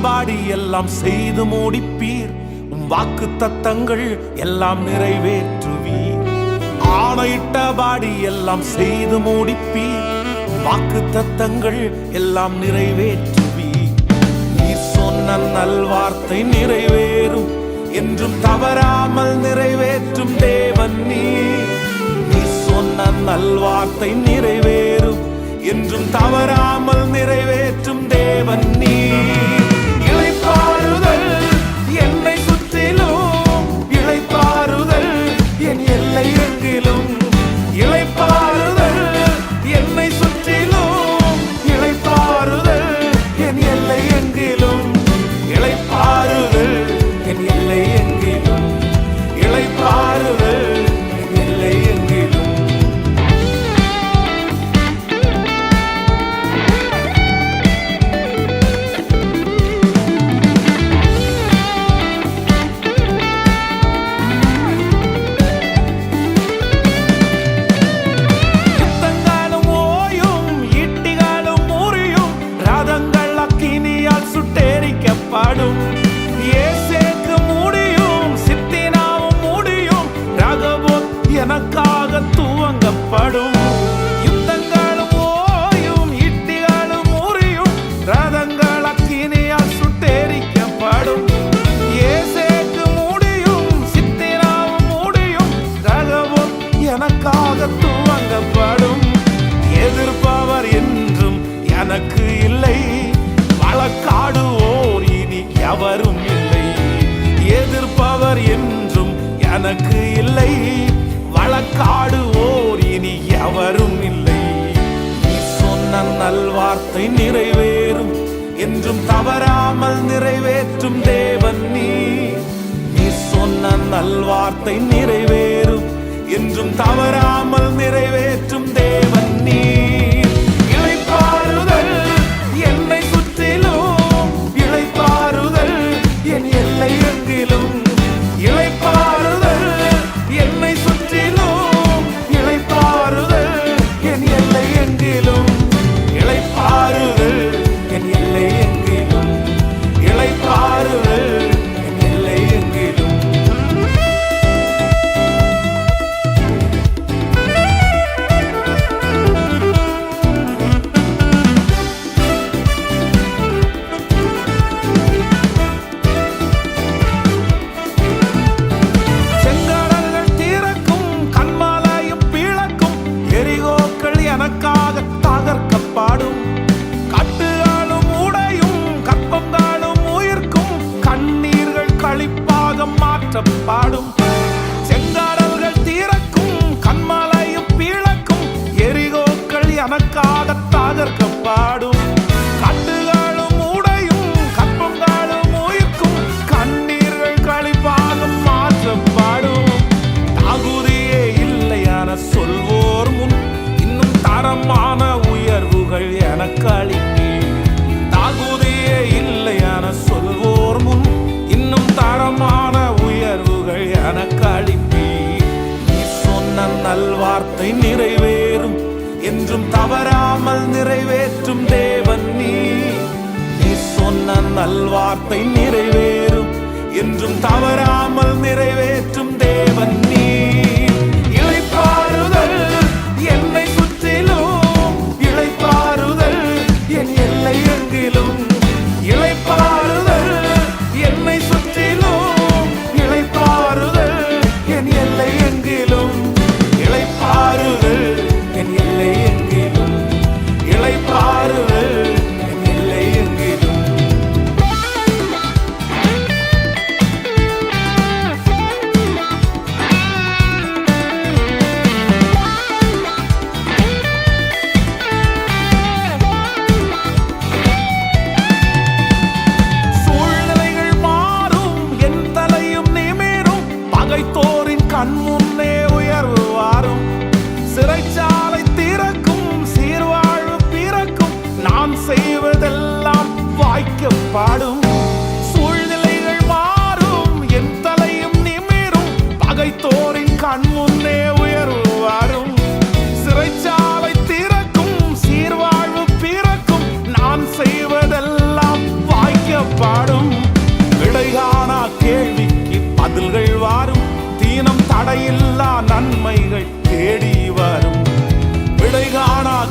ஆணையிட்டபாடி எல்லாம் செய்து முடிப்பீர். உம் வாக்கு தத்தங்கள் எல்லாம் நிறைவேற்றுவீர். ஆணையிட்டபாடி எல்லாம் செய்து முடிப்பீர். வாக்கு தத்தங்கள் எல்லாம் நிறைவேற்றுவீர். நீர் சொன்ன நல்வார்த்தை நிறைவேறும். என்றும் தவறாமல் நிறைவேற்றும் தேவன் நீர். நீ சொன்ன நல்வார்த்தை நிறைவேறும். என்றும் தவறாமல் நிறைவேற்றும் தேவன் துவங்கப்படும் யுத்தங்களும் ஓயும் ஈட்டிகளும் முறியும். ரதங்கள் அக்கினியால் சுட்டெரிக்கப்படும். ஏசேக்கு முடியும் சித்திராவும் முடியும். ரகபோத் எனக்காக துவங்கப்படும். எதிர்ப்பவர் என்றும் எனக்கு இல்லை. வழக்காடுவோர் இனி எவரும் இல்லை. எதிர்ப்பவர் என்றும் எனக்கு இல்லை. வழக்காடு நல்வார்த்தை நிறைவேறும் என்றும் தவறாமல் நிறைவேற்றும் தேவன் நீ. நீ சொன்ன நல்வார்த்தை நிறைவேறும் என்றும் தவற நல்வார்த்தை நிறைவேறும் என்றும் தவறாமல் நிறைவேற்றும் தேவன் நீ. நீ சொன்ன நல்வார்த்தை நிறைவேறும் என்றும் தவறாமல் நிறைவேறும் நிமிரும் கண்முன்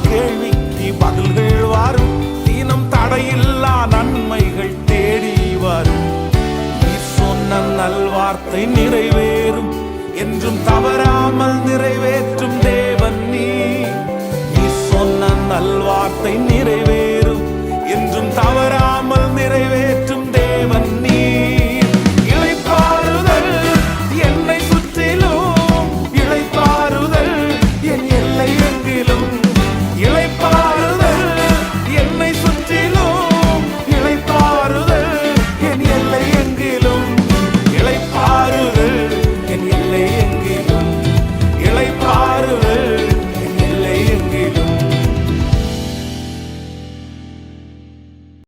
கேள்விக்கு பதில்கள் வரும். தீனம் தடையில்லா நன்மைகள் தேடி வரும். நீ சொன்ன நல்வார்த்தை நிறைவேறும். என்றும் தவறாமல் நிறைவேறும் എങ്കിലും